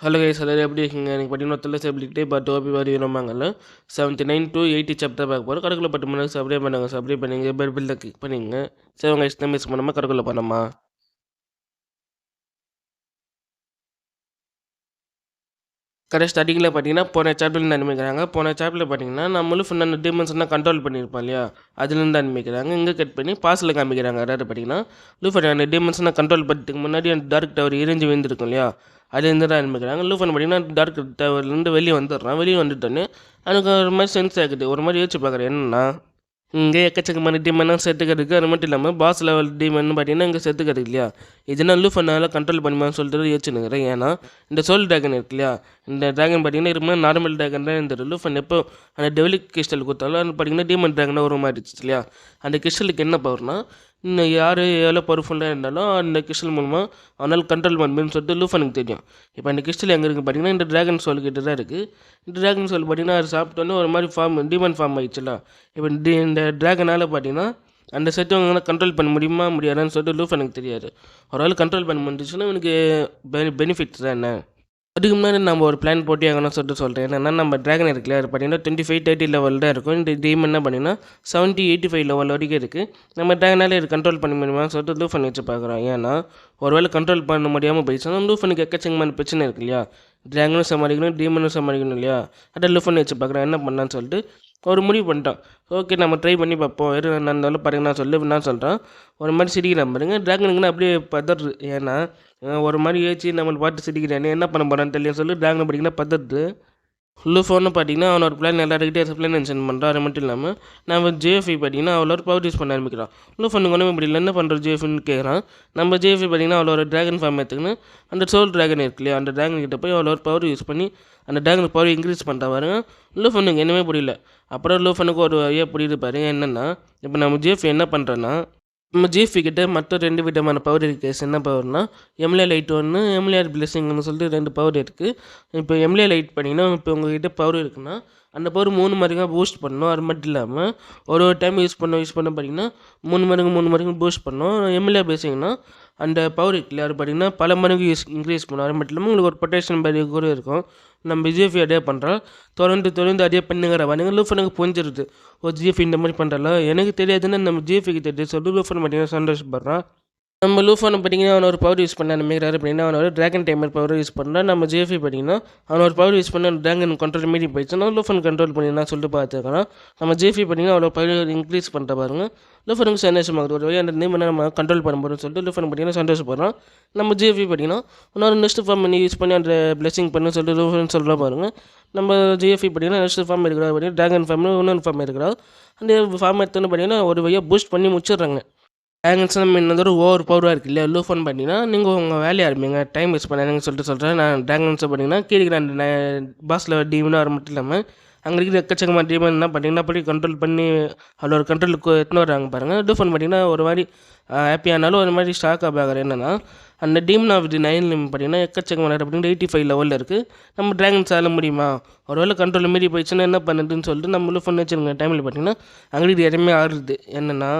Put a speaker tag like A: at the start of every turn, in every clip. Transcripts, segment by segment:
A: Hello guys எல்லாரும் எப்படி இருக்கீங்க? எனக்கு பார்த்தீங்கன்னா ஒருத்தல சேபிலிட்டி பட் ஓபி வரி ரொம்பாங்கல்ல seventy nine to eighty chapter பார்க்க போகிறோம் கடைக்குள்ள பட்டு மணி சப்ரே பண்ணுங்க. சப்ரே பண்ணிங்க. பெல் பில்லை கிளிக் பண்ணிங்க சரி உங்கள் இஷ்டம் மிஸ் பண்ணாமல் கடைக்குள்ள பண்ணமா கரெக்ட் ஸ்டார்டிங்கில் பார்த்தீங்கன்னா போன சாப்டர்லேருந்து அனுப்பிக்கிறாங்க போன சாப்டரில் பார்த்தீங்கன்னா நம்மளும் ஃபுல்லாக டிமென்ஷன்லாம் கண்ட்ரோல் பண்ணியிருப்போம் இல்லையா? அதுலேருந்து அனுப்பிக்கிறாங்க இங்கே கட் பண்ணி பாஸில் காமிக்கிறாங்க. அதாவது பார்த்தீங்கன்னா லூஃபர் அந்த டிமென்ஷனை கண்ட்ரோல் பண்ணுறதுக்கு முன்னாடி அந்த டார்க் டவர் எரிஞ்சு விழுந்துருக்கும் இல்லையா? அதுலேருந்து தான் ஆரம்பிக்கிறாங்க. லூஃபன் பார்த்தீங்கன்னா டார்க் டவர்லேருந்து வெளியே வந்துடுறான். வெளியே வந்துட்டோன்னே எனக்கு ஒரு மாதிரி சென்ஸ் ஆகுது. ஒரு மாதிரி யோசிச்சு பார்க்குறேன் என்னன்னா இங்கே எக்கச்சக்கமான டீமெல்லாம் செத்துக்கிறதுக்கு அது மட்டும் இல்லாமல் பாஸ் லெவல் டீமன் பார்த்தீங்கன்னா இங்கே செத்துக்கிறது இல்லையா? இதுனா லூஃபனால் கண்ட்ரோல் பண்ணுமான்னு சொல்லிட்டு யோசிச்சுனுக்கிறேன் ஏன்னா இந்த சோல் டிராகன் இருக்கு இல்லையா இந்த டிராகன் பார்த்தீங்கன்னா இருக்கும்போது நார்மல் டிராகன் தான் இருந்தது லூஃபன் எப்போ அந்த டெவலிக் கிறிஸ்டல் கொடுத்தாலும் அது பார்த்தீங்கன்னா டீமன் டிராகனாக ஒரு மாதிரி இருந்துச்சு இல்லையா? அந்த கிறிஸ்டலுக்கு என்ன பவர்னா இன்னும் யார் எவ்வளோ பவர்ஃபுல்லாக இருந்தாலும் அந்த கிறிஸ்டல் மூலமாக அவனால் கண்ட்ரோல் பண்ணுன்னு சொல்லிட்டு லூஃபனுக்கு தெரியும். இப்போ அந்த கிறிஸ்டல் எங்கே இருக்குது பார்த்தீங்கன்னா இந்த டிராகன் சோல் கிட்ட தான் இருக்குது இந்த டிராகன் சோல் பார்த்தீங்கன்னா அது சாப்பிட்டோன்னே ஒரு மாதிரி ஃபார்ம் டீமன் ஃபார்ம் ஆயிடுச்சுல இப்போ டி- இந்த டிராகனால் பார்த்தீங்கன்னா அந்த செட்டு கண்ட்ரோல் பண்ண முடியுமா முடியாதான்னு சொல்லிட்டு லூஃப் எனக்கு தெரியாது. ஒரு ஆள் கண்ட்ரோல் பண்ண முடிஞ்சுச்சுன்னா எனக்கு பெ பெனிஃபிட்ஸ் தான் என்ன? அதுக்கு முன்னாடி நம்ம ஒரு பிளான் போட்டி ஆகணும்னு சொல்லிட்டு சொல்கிறேன் என்னென்னா நம்ம ட்ராகன் இருக்குல்ல அது பார்த்தீங்கன்னா டுவெண்ட்டி ஃபைவ் தேர்ட்டி லெவல் தான் இருக்கும். இந்த டீம் என்ன பண்ணிங்கன்னா செவன்ட்டி எயிட்டி ஃபைவ் லெவல் வரைக்கும் இருக்குது நம்ம டிராகனாலே இது கண்ட்ரோல் பண்ண முடியுமான்னு சொல்லிட்டு லூஃபன் வச்சு பார்க்குறோம் ஏன்னா ஒருவேளை கண்ட்ரோல் பண்ண முடியாமல் போயிடுச்சுன்னா லூஃபனுக்கு எக்கச்சக்கமான பிரச்சனை இருக்கு இல்லையா? ட்ராகனும் சமாளிக்கணும் டீமனும் சமாளிக்கணும் இல்லையா? அதை லூஃபன் வச்சு பார்க்குறேன். என்ன பண்ணான்னு சொல்லிட்டு ஒரு முடிவு பண்ணிட்டோம். ஓகே நம்ம ட்ரை பண்ணி பார்ப்போம். எது என்ன இருந்தாலும் பாருங்க நான் சொல்லு நான் சொல்கிறேன் ஒரு மாதிரி சிரிக்கிறான் பாருங்க. ட்ராகனுக்குன்னு அப்படியே பதறது. ஏன்னா ஒரு மாதிரி ஏச்சு நம்மளை பார்த்து சிரிக்கிறானே என்ன பண்ண போகிறான்னு தெரியல. சொல்லி டிராகனை பார்த்தீங்கன்னா பதறது. லூஃபோன்னு பார்த்தீங்கன்னா அவனோட பிளான் எல்லாருக்கிட்டே பிளான் மென்ஷன் பண்ணுறான் அது மட்டும் இல்லாமல் நம்ம ஜேஎஃபி பார்த்தீங்கன்னா அவளோட பவர் யூஸ் பண்ண ஆரம்பிக்கிறான். லூஃபனுக்கு ஒன்றுமே இல்லை என்ன பண்ணுற ஜேஎஃப்னு கேட்குறான் நம்ம ஜேஎஃபி பார்த்தீங்கன்னா அவளோட டிராகன் ஃபார்ம் எடுத்துக்கின்னு அந்த சோல் டிராகன் இருக்கு இல்லையா அந்த டிராகன் கிட்ட போய் அவளோட பவர் யூஸ் பண்ணி அந்த டிராகன் பவர் இன்க்ரீஸ் பண்ணுறா பாருங்க. லூஃபனுக்கு என்னமே புரியல. அப்புறம் லூஃபனுக்கு ஒரு ஐயா புரியுது பாருங்க என்னென்னா இப்போ நம்ம ஜேஎஃபி என்ன பண்ணுறேன்னா நம்ம ஜிஎஃபி கிட்ட மற்ற ரெண்டு விதமான பவர் இருக்குது என்ன பவர்னா எம்எல்ஏ லைட் ஒன்று எம்எல்ஏஆர் பிளெஸிங்னு சொல்லிட்டு ரெண்டு பவர் இருக்குது இப்போ எம்எல்ஏ லைட் பண்ணிங்கன்னா இப்போ உங்ககிட்ட பவர் இருக்குன்னா அந்த பவர் மூணு மடங்காக பூஸ்ட் பண்ணணும். அது மட்டும் இல்லாமல் ஒரு ஒரு டைம் யூஸ் பண்ண யூஸ் பண்ண பார்த்தீங்கன்னா மூணு மடங்கு மூணு மடங்கு பூஸ்ட் பண்ணணும். எம்எல்ஏ பேசிங்கன்னா அந்த பவர் இருக்குல்ல அது பார்த்தீங்கன்னா பல மடங்கு யூஸ் இன்க்ரீஸ் பண்ணும் அது மட்டும் இல்லாமல் உங்களுக்கு ஒரு பொட்டேஷன் பேரி கூட இருக்கும். நம்ம ஜிஎஃபி அடியே பண்ணுறோம் தொடர்ந்து தொடர்ந்து அடியே பண்ணுங்கிற வாங்க லூஃபனுக்கு புரிஞ்சிருது. ஓ ஜிஎஃபி இந்த மாதிரி பண்ணுறல எனக்கு தெரியாதுன்னு நம்ம ஜிஎஃபிக்கு தெரியுது சொல்லி லூஃபன் பார்த்தீங்கன்னா சந்தோஷப்படுறான். நம்ம லூஃபனை பார்த்தீங்கன்னா அவன் ஒரு பவர் யூஸ் பண்ண நினைக்கிறாரு அப்படின்னா அவன் ஒரு ட்ராகன் டைமர் பவர் யூஸ் பண்ணுறான். நம்ம ஜிஎஃபி பார்த்தீங்கன்னா அவன் ஒரு பவர் யூஸ் பண்ண ட்ராகன் கண்ட்ரோல் மீறி போயிடுச்சுன்னா லூஃபன் கண்ட்ரோல் பண்ணினா சொல்லிட்டு பார்த்துருக்கான்? நம்ம ஜிஎஃபி பார்த்தீங்கன்னா அவ்வளோ பவர் இன்க்ரீஸ் பண்ணுற பாருங்க. லூஃபனுக்கு சந்தோஷமாகுது. ஒரு வழி அந்த நேம் நம்ம கண்ட்ரோல் பண்ண போகிறோம்னு சொல்லிட்டு லூஃபன் பார்த்தீங்கன்னா சந்தோஷப்படுறான். நம்ம ஜிஎஃபி பார்த்தீங்கன்னா இன்னொரு நெக்ஸ்ட் ஃபார்ம் பண்ணி யூஸ் பண்ணி அந்த பிளெஸிங் பண்ணு சொல்லிட்டு லூஃபன் சொல்கிற பாருங்க. நம்ம ஜிஎஃபி பார்த்தீங்கன்னா நெக்ஸ்ட் ஃபார்ம் இருக்கிறா பார்த்தீங்கன்னா ட்ராகன் ஃபார்ம் இன்னொரு ஃபார்ம் இருக்கிறா அந்த ஃபார்ம் எடுத்தோன்னு பார்த்தீங்கன்னா ஒரு வழியாக பூஸ்ட் பண்ணி முடிச்சிடுறாங்க. ட்ராகன்ஸ் நம்ம இன்னொரு ஓவர் பவராக இருக்கு இல்லையா? லூ ஃபோன் பண்ணிங்கன்னா நீங்கள் உங்கள் வேலையை ஆரம்பிங்க. டைம் வேஸ்ட் பண்ணாங்கன்னு சொல்லிட்டு சொல்கிறேன் நான் டேங்கன்ஸை பார்த்தீங்கன்னா கீழே நான் பாஸில் டீம்னு வர மட்டும் இல்லாமல் அங்கே இருக்கிற எக்கச்சக்கமாக டீம் என்ன பண்ணிங்கன்னா அப்படி கண்ட்ரோல் பண்ணி அதில் ஒரு கண்ட்ரோலுக்கு எடுத்துன்னு வர்றாங்க பாருங்கள் லூ ஃபோன் பார்த்தீங்கன்னா ஒரு மாதிரி ஹாப்பியானாலும் ஒரு மாதிரி ஸ்டாக் ஆப் ஆகிற என்னென்னா அந்த டீம் ஆஃப் தி நைன் பார்த்தீங்கன்னா எக்கச்சக்கமான பார்த்தீங்கன்னா எயிட்டி ஃபைவ் லெவலில் இருக்குது நம்ம ட்ராகன்ஸ் ஆள முடியுமா? ஒருவேளை கண்ட்ரோல் மீறி போயிடுச்சுன்னா என்ன பண்ணுதுன்னு சொல்லிட்டு நம்ம ஃபோன் வச்சுருங்க டைமில் பார்த்தீங்கன்னா அங்கே இது இடமே ஆடுறது. என்னென்னா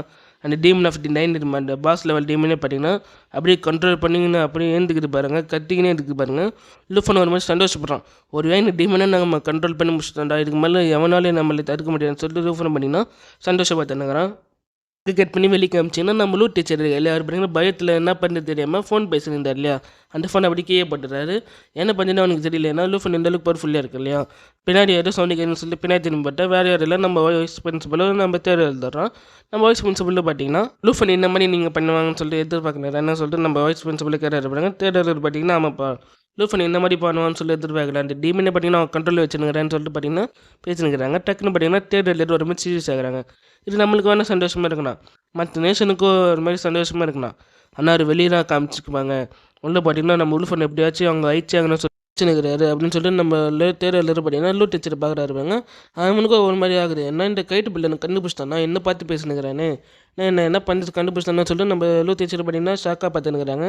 A: அந்த டீமன் ஆஃப் தி நைன் இருக்கும் அந்த பாஸ் லெவல் டீம்னே பார்த்தீங்கன்னா அப்படியே கண்ட்ரோல் பண்ணிங்கன்னு அப்படியே ஏந்துக்கிட்டு பாருங்க கத்திக்கினே இருக்கு பாருங்கள் லூஃபன் ஒரு மாதிரி சந்தோஷப்படுறான். ஒரு வேலை இந்த டீமனை நம்ம கண்ட்ரோல் பண்ணி முடிச்சுட்டோம்டா இதுக்கு மேலே எவனாலே நம்மளை தடுக்க முடியாதுன்னு சொல்லிட்டு லூஃபன் பண்ணிங்கன்னா சந்தோஷப்பட்டுனுங்கிறான் கிரிக்கெட் பண்ணி வெளியே காமிச்சிங்கன்னா நம்ம லூட் டீச்சர் அவர் பார்த்தீங்கன்னா பயத்தில் என்ன பண்ணுறது தெரியாமல் ஃபோன் பேசியிருந்தார் இல்லையா? அந்த ஃபோன் அப்படி கீழே போட்டுறாரு என்ன பண்ணுன்னு அவனுக்கு தெரியல. ஏன்னா லூஃபன் இந்த அளவுக்கு பவர்ஃபுல்லாக இருக்கு இல்லையா? பின்னாடி யாரும் சவுண்ட் கேட்கணும்னு சொல்லிட்டு பின்னாடி திரும்பி பார்த்தா வேறு யாரும் இல்லை. நம்ம வைஸ் பிரின்சிபலும் நம்ம தேர்வு எழுதுறோம். நம்ம வைஸ் பிரின்சிபலில் பார்த்தீங்கன்னா லூஃபன் இந்த மாதிரி நீங்கள் பண்ணுவாங்கன்னு சொல்லிட்டு எதிர்பார்க்குறாரு. என்ன சொல்லிட்டு நம்ம வைஸ் பிரின்சிபலுக்கு கேட்டார் பாருங்க. தேர்தல் பார்த்தீங்கன்னா ஆமாப்பா. லூஃபன் என்ன மாதிரி பண்ணுவான்னு சொல்லி எதிர்பார்க்கல. அந்த டீமினை பார்த்தீங்கன்னா அவன் கண்ட்ரோல் வச்சுருக்கிறேன்னு சொல்லிட்டு பார்த்தீங்கன்னா பேசினுக்கிறாங்க. டக்குன்னு பார்த்தீங்கன்னா தேர்ட் எழுதிட்டு ஒரு மாதிரி சீரியஸ் ஆகிறாங்க. இது நம்மளுக்கு வேணால் சந்தோஷமாக இருக்கணும் மற்ற நேஷனுக்கும் ஒரு மாதிரி சந்தோஷமாக இருக்கணும் அண்ணா அவர் வெளியே தான் காமிச்சிக்குவாங்க உள்ள பார்த்தீங்கன்னா நம்ம உல்ஃபன் எப்படியாச்சும் அவங்க ஆயிடுச்சாங்கன்னு சொல்லி வச்சுனுக்கிறாரு அப்படின்னு சொல்லிட்டு நம்ம தேர் எழுதுற பார்த்தீங்கன்னா லூ டீச்சர் பார்க்குறாருவாங்க அவனுக்கும் ஒரு மாதிரி ஆகுது. என்ன இந்த கைட்டு பிள்ளை எனக்கு கண்டுபிடிச்சிட்டானா? என்ன பார்த்து பேசினுக்கிறானே? நான் என்ன என்ன பண்ணுறது கண்டுபிடிச்சிட்டான்னு சொல்லிட்டு நம்ம லூ டீச்சர் பார்த்தீங்கன்னா ஷாக்காக பார்த்துனுக்குறாங்க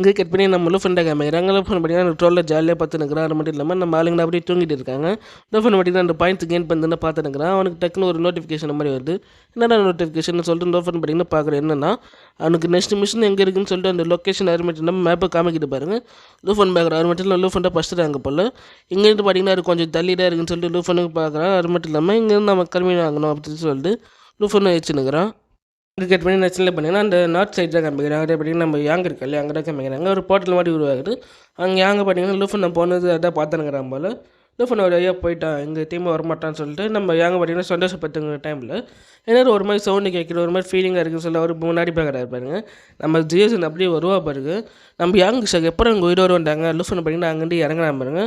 A: இங்கே கட் பண்ணி நம்ம லூஃபண்டை காமிக்கிறாங்க ஃபோன் பண்ணிங்கன்னா ட்ரோலில் ஜாலியாக பார்த்து நிற்கிறான் அது மட்டும் இல்லாமல் நம்ம ஆளுங்களை அப்படியே தூங்கிட்டு இருக்காங்க. லூஃபன் பார்த்தீங்கன்னா அந்த பாயிண்ட்ஸ் கெயின் பண்ணுன்னு பார்த்து நிற்கிறான் அவனுக்கு டக்குன்னு ஒரு நோட்டிஃபிகேஷன் மாதிரி வருது. என்னடா நோட்டிஃபிகேஷன் சொல்லிட்டு லூஃபன் பார்த்தீங்கன்னா பார்க்குறேன் என்னன்னா அவனுக்கு நெக்ஸ்ட் மிஷின் எங்கே இருக்குன்னு சொல்லிட்டு அந்த லொக்கேஷன் அது மட்டும் இல்லாமல் மேப்பை காமிக்கிட்டு பாருங்கள் லூஃபன் பார்க்குறான் அது மட்டும் இல்லாமல் லூஃபன்ட்டை ஃபஸ்ட்டு அங்கே போல். இங்கேருந்து பார்த்தீங்கன்னா அது கொஞ்சம் தள்ளி இருக்குன்னு சொல்லிட்டு லூஃபனுக்கு பார்க்குறான் அது மட்டும் இல்லாமல் இங்கேருந்து நம்ம கம்மி வாங்கணும் அப்படின்னு சொல்லிட்டு லூஃபன் வச்சுன்னுக்குறான் கட் பண்ணி நெக்ஸ்ட்டில் பார்த்தீங்கன்னா அந்த நார்த் சைட் தான் காமிக்கிறாங்க அதே பார்த்தீங்கன்னா நம்ம யாங் இருக்கு இல்லையா அங்கே தான் காமிக்கிறாங்க ஒரு போர்ட்டல் மாதிரி உருவாகுது. அங்கே யாங்க பார்த்தீங்கன்னா லூஃபன் நான் போனது அதான் பார்த்துனுங்கிறான் போல். லூஃபன் ஒரு ஐயா போயிட்டான். இங்கே திரும்ப வரமாட்டான்னு சொல்லிட்டு நம்ம யாங்க பார்த்தீங்கன்னா சந்தோஷப்பட்டுங்க டைமில் ஏன்னா ஒரு மாதிரி சவுண்டு கேட்குற ஒரு மாதிரி ஃபீலிங்காக இருக்குன்னு சொல்லி அவர் முன்னாடி பார்க்குறாரு பாருங்க. நம்ம ஜிஎஸ்என் அப்படியே வருவா பாருங்க. நம்ம யாங் சார் எப்போ அங்கே உயிரோடு வந்தாங்க லூஃபன் பார்த்தீங்கன்னா அங்கேருந்து இறங்குறான் பாருங்க.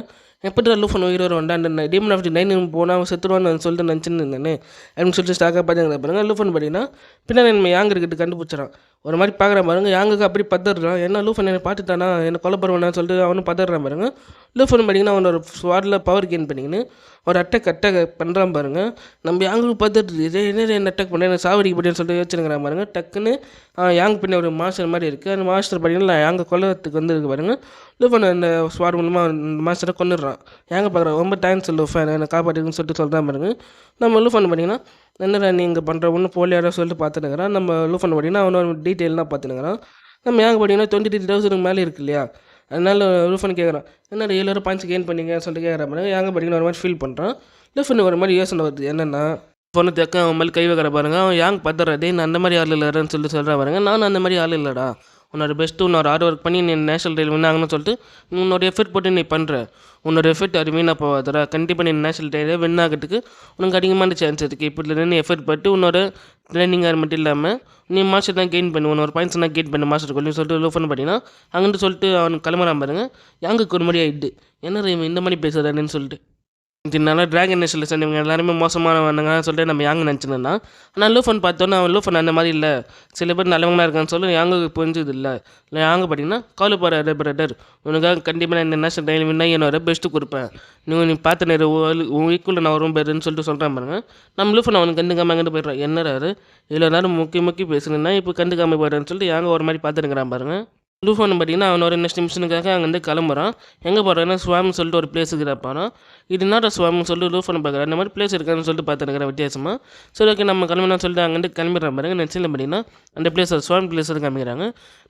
A: எப்படி லூஃபன் உயிரோடு வந்தான் அந்த டீமன் ஆஃப் தி நைன் போனால் அவன் செத்துருவான்னு சொல்லிட்டு நினச்சின்னு இருந்தேன் அப்படின்னு சொல்லிட்டு ஸ்டாக்காக பார்த்து பாருங்கள் லூஃபன் பார்த்தீங்கன்னா பின்னாடி நம்ம யாங்க இருக்கிறது கண்டுபிடிச்சிடறான். ஒரு மாதிரி பார்க்குறான் பாருங்க. யாங்குக்கு அப்படி பதறான் என்ன லூஃபன் என்னை பார்த்துட்டானா என்ன கொலை பண்ணுவானு சொல்லிட்டு அவனும் பதறான் பாருங்க. லூஃபன் பார்த்தீங்கன்னா அவனோட ஸ்வாடில் பவர் கெயின் பண்ணிக்கின்னு ஒரு அட்டாக் அட்டாக் பண்ணுறான் பாருங்க. நம்ம யாங்குக்கு பதறது இதே என்ன என்ன அட்டாக் பண்ண? என்ன சாவடிக்கு போட்டேன்னு சொல்லிட்டு யோசிச்சுங்கிறான் பாருங்க. டக்குன்னு அவன் யாங் பின்ன ஒரு மாஸ்டர் மாதிரி இருக்குது அந்த மாஸ்டர் பார்த்தீங்கன்னா யாங்க கொலத்துக்கு வந்துருக்கு பாருங்க. லூஃபன் அந்த ஸ்வாட் மூலமாக அந்த மாஸ்டரை கொண்டுடுறான் யாங்க பார்க்குறான் ரொம்ப தேங்க்ஸ் லூஃபன். என்னை காப்பாற்றுக்குன்னு சொல்லிட்டு சொல்கிறான் பாருங்க. நம்ம லூஃபன் பார்த்தீங்கன்னா என்னடா நீங்கள் பண்ணுற ஒன்று போலியாரோ சொல்லிட்டு பார்த்துனுங்கிறான் நம்ம லூஃபன் பார்த்தீங்கன்னா அவனோட டீட்டெயிலாம் பார்த்துனுங்கிறான் நம்ம ஏங்க பார்த்தீங்கன்னா டுவெண்ட்டி த்ரீ தௌசண்ட்க்கு மேலே இருக்கு இல்லையா? அதனால் லூஃபன் கேட்குறான் என்னடா ஏழு பாஞ்சு கெயின் பண்ணீங்கன்னு சொல்லிட்டு கேட்குறான் பாருங்க. ஏங்க பார்த்தீங்கன்னா ஒரு மாதிரி ஃபீல் பண்ணுறான் லூஃபன் ஒரு மாதிரி யோசனை வருது. என்னென்னா பொண்ணு தேக்க அவன் மேலே கை வைக்கிற பாருங்க. அவன் யாங் பத்துறதே நான் அந்த மாதிரி ஆள் இல்லைன்னு சொல்லிட்டு சொல்கிற பாருங்க. நான் அந்த மாதிரி ஆள் இல்லைடா. உன்னோட பெஸ்ட்டு உன்னோட ஹார்ட் ஒர்க் பண்ணி நீ நேஷனல் டைல் வின் ஆகணும்னு சொல்லிட்டு நீ உன்னோட எஃபர்ட் போட்டு நீ பண்ணுற உன்னோட எஃபர்ட் அது வீணாக போகாதடா. கண்டிப்பாக நீ நேஷனல் டைலே வின் ஆகிறதுக்கு உனக்கு அதிகமான சான்ஸ் இருக்குது இப்படி நீ எஃபர்ட் போட்டு உன்னோட ட்ரைனிங் மட்டும் இல்லாமல் நீ மாஸ்டர் தான் கெயின் பண்ணு. உன்னோட பாயிண்ட்ஸ் தான் கெயின் பண்ணு மாஸ்டர் கொல்லி சொல்லிட்டு லூஃபன் பண்ணினா அங்கிட்டு சொல்லிட்டு அவனுக்கு கிளம்புறான் பாருங்க. யாங்குக்கு ஒரு மாதிரி ஆகிட்டு என்ன இவன் இந்த மாதிரி பேசுகிறானேன்னு சொல்லிட்டு. இதனால டிராகன் நேஷனில் சேர்ந்தவங்க எல்லாருமே மோசமானவனுங்க சொல்லிட்டு நம்ம யாங் நினச்சிருந்தா ஆனால் லூஃபன் பார்த்தோன்னே அவன் லூஃபன் அந்த மாதிரி இல்லை. சில பேர் நல்லவங்களாக இருக்கான்னு சொல்லி யாங்குக்கு புரிஞ்சது இல்லை. இல்லை யாங்க பார்த்தீங்கன்னா காலு பாரு பிரடர் உனக்காக கண்டிப்பாக நான் இந்த நேஷனல் டைம் வின்னா என்னோட பெஸ்ட்டு கொடுப்பேன். நீ நீ பார்த்து நேரு உன் ஈக்குவல் நான் வரும் பேருன்னு சொல்லிட்டு சொல்கிறேன் பாருங்க. நம்ம லூஃபன் அவனுக்கு கண்டுக்காம அங்கிட்டு போயிடுறான்? என்னறாரு இவ்வளோ நேரம் முக்கி முக்கிய பேசுனேன்னா இப்போ கண்டுக்காம போயிடுறேன்னு சொல்லிட்டு யாங்க ஒரு மாதிரி பார்த்துருக்குறான் பாருங்க. லூஃபோன் பார்த்தீங்கன்னா அவனோட நெக்ஸ்ட் மிஷனுக்காக அங்கேருந்து கிளம்புறான். எங்கே போகிறான்னா ஸ்வாம்னு சொல்லிட்டு ஒரு பிளேஸுக்கு இருப்பான் இது என்னடா ஸ்வாம்னு சொல்லிட்டு லூஃபோன் பார்க்குறாரு இந்த மாதிரி பிளேஸ் இருக்கான்னு சொல்லிட்டு பார்த்துருக்கிறேன் வித்தியாசமாக சரி ஓகே நம்ம கிளம்புனா சொல்லிட்டு அங்கேருந்து கிளம்பிடுற பாருங்க. நெக்ஸ்ட்டில் பார்த்தீங்கன்னா அந்த பிளேஸ் ஸ்வாம் பிளேஸ் காமிக்கிறாங்க.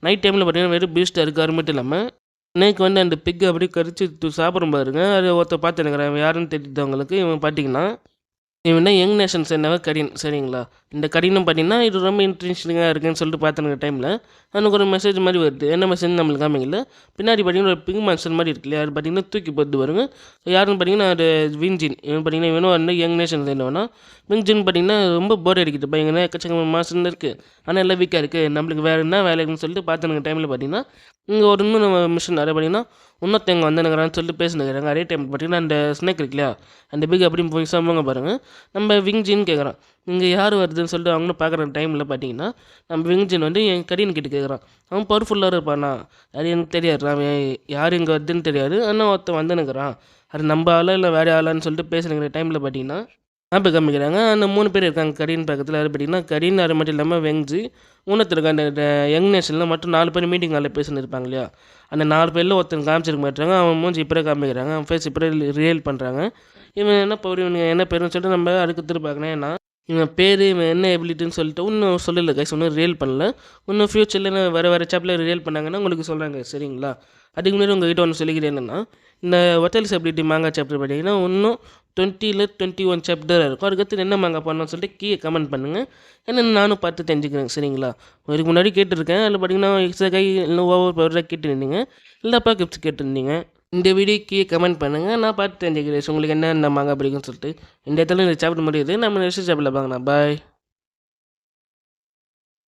A: நைட் டைமில் பார்த்தீங்கன்னா வெறும் பீஸ்ட்டாக இருக்குது மட்டும் இல்லாமல் இன்னைக்கு வந்து அந்த பிக் அப்படியே கரிச்சு சாப்பிடும் பாருங்க. அது ஒருத்தர் பார்த்துருக்குறேன். யாருன்னு தெரிஞ்சவங்களுக்கு இவன் பார்த்தீங்கன்னா இவனா யங் நேஷன் என்னவா கடின் சரிங்களா? இந்த கடினம் பார்த்தீங்கன்னா இது ரொம்ப இன்ட்ரெஸ்டிங்காக இருக்குன்னு சொல்லிட்டு பார்த்துருக்க டைமில் எனக்கு ஒரு மெசேஜ் மாதிரி வருது. என்ன மெசேஜ் நம்மளுக்கு காமிங்கல பின்னாடி பார்த்தீங்கன்னா ஒரு பிங்க் மான்சர் மாதிரி இருக்கு இல்லையா? அது பார்த்தீங்கன்னா தூக்கி போட்டு வருங்க. யாருன்னு பார்த்தீங்கன்னா அது வின்ஜின் இவன் பார்த்தீங்கன்னா இவனும் வந்து யங் நேஷன்ஸ் சேர்ந்தவனா விஞ்சின் பார்த்தீங்கன்னா ரொம்ப போர் அடிக்குது. பயங்கர எக்கச்சக்க மாசம் இருக்குது ஆனால் எல்லாம் வீக்காக இருக்குது நம்மளுக்கு வேறு என்ன வேலைன்னு சொல்லிட்டு பார்த்துருக்க டைமில் பார்த்தீங்கன்னா இங்கே ஒரு இன்னும் மிஷின் நிறைய பார்த்தீங்கன்னா இன்னொருத்தவங்க வந்துனுங்கிறான்னு சொல்லிட்டு பேசினுக்கிறாங்க அதே டைம் பார்த்தீங்கன்னா அந்த ஸ்னேக் இருக்கு இல்லையா? அந்த பிக் அப்படி போய் சம்பவங்க பாருங்கள் நம்ம விங்ஜின்னு கேட்குறான் இங்கே யார் வருதுன்னு சொல்லிட்டு அவங்களும் பார்க்குற டைமில் பார்த்தீங்கன்னா நம்ம விங்ஜின் வந்து என் கடின்னு கிட்ட கேட்குறான் அவன் பவர்ஃபுல்லாக இருப்பானா? அது எனக்கு தெரியாது. அவன் யார் இங்கே வருதுன்னு தெரியாது. ஆனால் ஒருத்தன் வந்துனுக்கிறான் அது நம்ம ஆளா இல்லை வேறு ஆளான்னு சொல்லிட்டு பேசுனுங்கிற டைமில் பார்த்தீங்கன்னா அப்போ காமிக்கிறாங்க அந்த மூணு பேர் இருக்காங்க. கரீன் பக்கத்தில் அது பார்த்தீங்கன்னா கரீன் அது மட்டும் இல்லாமல் வெங்ஜி ஊனத்திற்கு அந்த யங் நேஷனில் மட்டும் நாலு பேர் மீட்டிங் ஹாலில் பேசின்னு இருப்பாங்க இல்லையா? அந்த நாலு பேரில் ஒருத்தன் காமிச்சிருக்க மாட்டாங்க அவன் மூஞ்சி இப்படியே காமிக்கிறாங்க. அவன் ஃபேஸ் இப்போயே ரியல் பண்ணுறாங்க இவன் என்ன பவர் இவனுங்க என்ன பேருன்னு சொல்லிட்டு நம்ம அதுக்கு திருப்பாக்கணும் ஏன்னா இவன் பேர் இவன் என்ன எபிலிட்டின்னு சொல்லிட்டு இன்னும் சொல்லலை கைஸ் இன்னும் ரியல் பண்ணல. இன்னும் ஃப்யூச்சரில் வேறு வேறு சாப்பில் ரியல் பண்ணாங்கன்னா உங்களுக்கு சொல்கிறாங்க சரிங்களா? அதுக்கு முன்னாடி உங்ககிட்ட ஒன்று சொல்லிக்கிறேன் என்னென்னா இந்த ஒத்தல்ஸ் எபிலிட்டி மாங்காய் சாப்டர் பார்த்தீங்கன்னா இன்னும் டுவெண்ட்டியில் டுவெண்ட்டி ஒன் சாப்டர் இருக்கும். அதுக்கடுத்து என்ன மாங்காய் பண்ணணும்னு சொல்லிட்டு கீழே கமெண்ட் பண்ணுங்கள் என்னென்னு நானும் பார்த்து தெரிஞ்சுக்கிறேன் சரிங்களா? இதுக்கு முன்னாடி கேட்டிருக்கேன். அதில் பார்த்தீங்கன்னா எக்ஸ்ட்ரா கை இல்லை ஓவர் பவர் கேட்டுருந்தீங்க. இல்லைப்பா கிஃப்ட்ஸ் கேட்டிருந்தீங்க. இந்த வீடியோக்கு கமெண்ட் பண்ணுங்கள் நான் பார்த்து தெரிஞ்சுக்கிறேன். உங்களுக்கு என்ன இந்த மாங்காய் பிடிக்கும்னு சொல்லிட்டு. இந்த இடத்துல இந்த சாப்பிட முடியுது. நம்ம நெக்ஸ்ட் சாப்பிடல பாங்கண்ணா பாய்